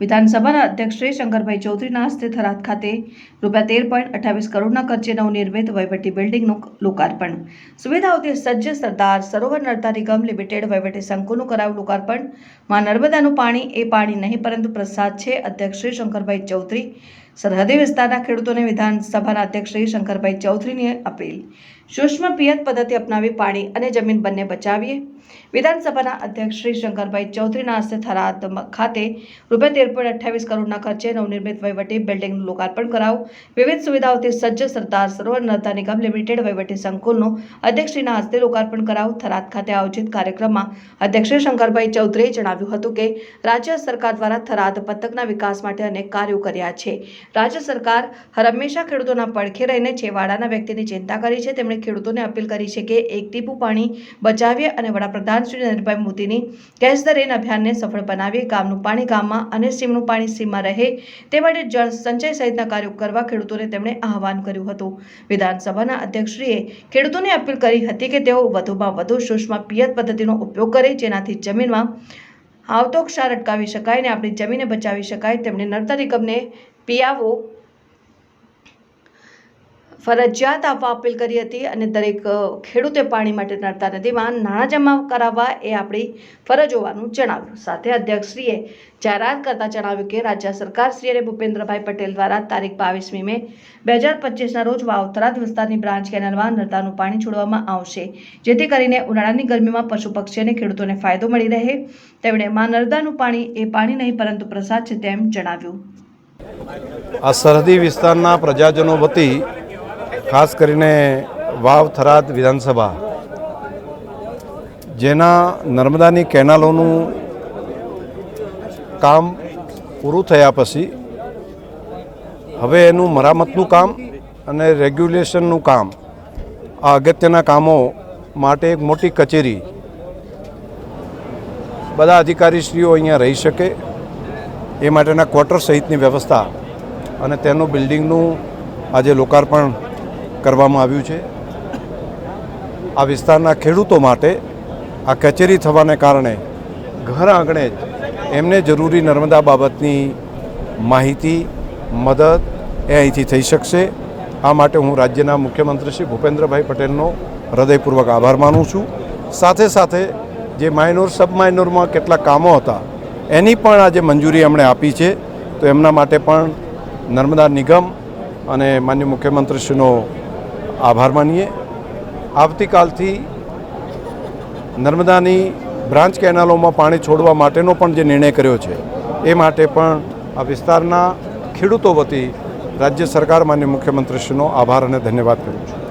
વિધાનસભાના અધ્યક્ષ શ્રી શંકરભાઈ ચૌધરીના હસ્તે થરાદ ખાતે રૂપિયા તેર પોઈન્ટ અઠ્ઠાવીસ કરોડના ખર્ચે નવનિર્મિત વહીવટી બિલ્ડિંગનું લોકાર્પણ. સુવિધાઓથી સજ્જ સરદાર સરોવર નર્મદા નિગમ લિમિટેડ વહીવટી સંકુલનું કરાયું લોકાર્પણ. માં નર્મદાનું પાણી એ પાણી નહીં, પરંતુ પ્રસાદ છે. અધ્યક્ષ શ્રી શંકરભાઈ ચૌધરી સરહદી વિસ્તારના ખેડૂતોને વિધાનસભાના અધ્યક્ષ શ્રી શંકરભાઈ ચૌધરીની અપીલ. સૂક્ષ્મ પિયત પદ્ધતિ અપનાવી પાણી અને જમીન બંને બચાવીએ. વિધાનસભાના અધ્યક્ષ શ્રી શંકરભાઈ ચૌધરીના હસ્તે થરાદ ખાતે રૂપિયા તેર પોઈન્ટ અઠ્ઠાવીસ કરોડના ખર્ચે નવનિર્મિત વહીવટી બિલ્ડિંગનું લોકાર્પણ કરાવું. વિવિધ સુવિધાઓથી સજ્જ સરદાર સરોવર નર્મદા નિગમ લિમિટેડ વહીવટી સંકુલનું અધ્યક્ષશ્રીના હસ્તે લોકાર્પણ કરાવું. થરાદ ખાતે આયોજિત કાર્યક્રમમાં અધ્યક્ષ શ્રી શંકરભાઈ ચૌધરીએ જણાવ્યું હતું કે, રાજ્ય સરકાર દ્વારા થરાદ પંથકના વિકાસ માટે અનેક કાર્યો કર્યા છે. રાજ્ય સરકાર હંમેશા ખેડૂતોના પડખે રહીને છેવાડાના વ્યક્તિની ચિંતા કરી છે. તેમણે ખેડૂતોને અપીલ કરી છે કે એક ટીપું પાણી બચાવીએ અને વડાપ્રધાન શ્રી નરેન્દ્રભાઈ મોદીની કેચ ધ રેન અભિયાનને સફળ બનાવીએ. ગામનું પાણી ગામમાં અને સીમનું પાણી સીમમાં રહે તે માટે જળ સંચય સહિતના કાર્યો કરવા ખેડૂતોને તેમણે આહવાન કર્યું હતું. વિધાનસભાના અધ્યક્ષશ્રીએ ખેડૂતોને અપીલ કરી હતી કે તેઓ વધુમાં વધુ સૂક્ષ્મ પિયત પદ્ધતિનો ઉપયોગ કરે જેનાથી જમીનમાં આવતો ક્ષાર અટકાવી શકાય અને આપણી જમીને બચાવી શકાય. તેમણે નર્મદા નિગમને પિયાવો ફરજિયાત આપવા અપીલ કરી હતી અને દરેક ખેડૂતે પાણી માટે નર્મદા નદીમાં નાણાં જમા કરાવવા એ આપણી ફરજ હોવાનું જણાવ્યું. સાથે અધ્યક્ષશ્રીએ જાહેરાત કરતાં જણાવ્યું કે રાજ્ય સરકાર શ્રી અને ભૂપેન્દ્રભાઈ પટેલ દ્વારા તારીખ બાવીસમી મે બે હજાર પચીસના રોજ વાવથરાદ વિસ્તારની બ્રાન્ચ કેનાલમાં નર્મદાનું પાણી છોડવામાં આવશે. જેથી કરીને ઉનાળાની ગરમીમાં પશુ પક્ષી અને ખેડૂતોને ફાયદો મળી રહે. તેમણે માં નર્મદાનું પાણી એ પાણી નહીં પરંતુ પ્રસાદ છે તેમ જણાવ્યું. આ સરહદી વિસ્તારના પ્રજાજનો વતી ખાસ કરીને વાવ થરાદ વિધાનસભા, જેના નર્મદાની કેનાલોનું કામ પૂરું થયા પછી હવે એનું મરામતનું કામ અને રેગ્યુલેશનનું કામ આ અગત્યના કામો માટે એક મોટી કચેરી. બધા અધિકારીશ્રીઓ અહીંયા રહી શકે. એ માટેના ક્વાર્ટર સહિતની વ્યવસ્થા અને તેનું બિલ્ડિંગનું આજે લોકાર્પણ કરવામાં આવ્યું છે. આ વિસ્તારના ખેડૂતો માટે આ કચેરી થવાને કારણે ઘર આંગણે જ એમને જરૂરી નર્મદા બાબતની માહિતી, મદદ એ અહીંથી થઈ શકશે. આ માટે હું રાજ્યના મુખ્યમંત્રી શ્રી ભૂપેન્દ્રભાઈ પટેલનો હૃદયપૂર્વક આભાર માનું છું. સાથે સાથે જે માઇનોર સબ માઇનોરમાં કેટલા કામો હતા એની પણ આજે મંજૂરી એમણે આપી છે, તો એમના માટે પણ નર્મદા નિગમ અને માન્ય મુખ્યમંત્રીશ્રીનો આભાર માનીએ. આવતીકાલથી નર્મદાની બ્રાન્ચ કેનાલોમાં પાણી છોડવા માટેનો પણ જે નિર્ણય કર્યો છે, એ માટે પણ આ વિસ્તારના ખેડૂતો વતી રાજ્ય સરકાર માન્ય મુખ્યમંત્રીશ્રીનો આભાર અને ધન્યવાદ કરું છું.